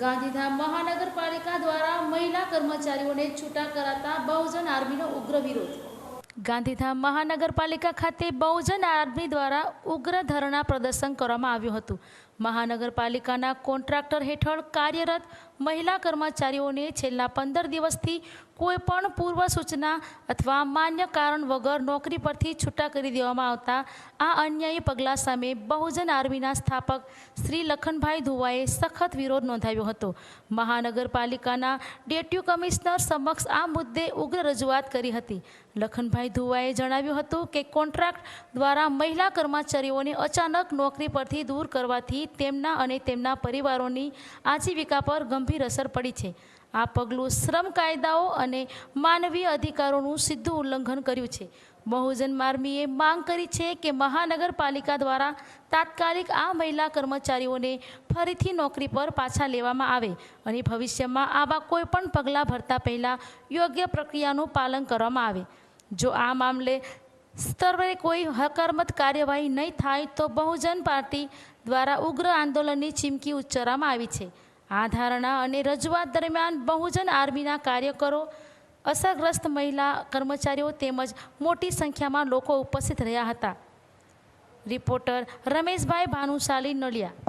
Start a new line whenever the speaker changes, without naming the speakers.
ગાંધીધામ મહાનગરપાલિકા દ્વારા મહિલા કર્મચારીઓને છૂટા કરાતા બહુજન આર્મીનો ઉગ્ર વિરોધ. ગાંધીધામ મહાનગરપાલિકા ખાતે બહુજન આર્મી દ્વારા ઉગ્ર ધરણા પ્રદર્શન કરવામાં આવ્યું હતું. મહાનગરપાલિકાના કોન્ટ્રાક્ટર હેઠળ કાર્યરત મહિલા કર્મચારીઓને છેલ્લા પંદર દિવસથી કોઈ પણ પૂર્વ સૂચના અથવા માન્ય કારણ વગર નોકરી પરથી છૂટા કરી દેવામાં આવતા આ અન્યાયી પગલાં સામે બહુજન આર્મીના સ્થાપક શ્રી લખનભાઈ ધુવાએ સખત વિરોધ નોંધાવ્યો હતો. મહાનગરપાલિકાના ડેપ્યુ કમિશનર સમક્ષ આ મુદ્દે ઉગ્ર રજૂઆત કરી હતી. લખનભાઈ ધુવાએ જણાવ્યું હતું કે કોન્ટ્રાક્ટ દ્વારા મહિલા કર્મચારીઓને અચાનક નોકરી પરથી દૂર કરવાથી તેમના અને તેમના પરિવારોની આજીવિકા પર ગંભીર અસર પડી છે. આ પગલું શ્રમ કાયદાઓ અને માનવીય અધિકારોનું સીધું ઉલ્લંઘન કર્યું છે. બહુજન માર્મીએ માંગ કરી છે કે મહાનગરપાલિકા દ્વારા તાત્કાલિક આ મહિલા કર્મચારીઓને ફરીથી નોકરી પર પાછા લેવામાં આવે અને ભવિષ્યમાં આવા કોઈપણ પગલાં ભરતા પહેલાં યોગ્ય પ્રક્રિયાનું પાલન કરવામાં આવે. જો આ મામલે સ્તરે કોઈ હકારાત્મક કાર્યવાહી નહીં થાય તો બહુજન પાર્ટી દ્વારા ઉગ્ર આંદોલનની ચીમકી ઉચ્ચારવામાં આવી છે. આ ધારણા અને રજૂઆત દરમિયાન બહુજન આર્મીના કાર્યકરો, અસરગ્રસ્ત મહિલા કર્મચારીઓ તેમજ મોટી સંખ્યામાં લોકો ઉપસ્થિત રહ્યા હતા. રિપોર્ટર રમેશભાઈ ભાનુશાલી નલિયા.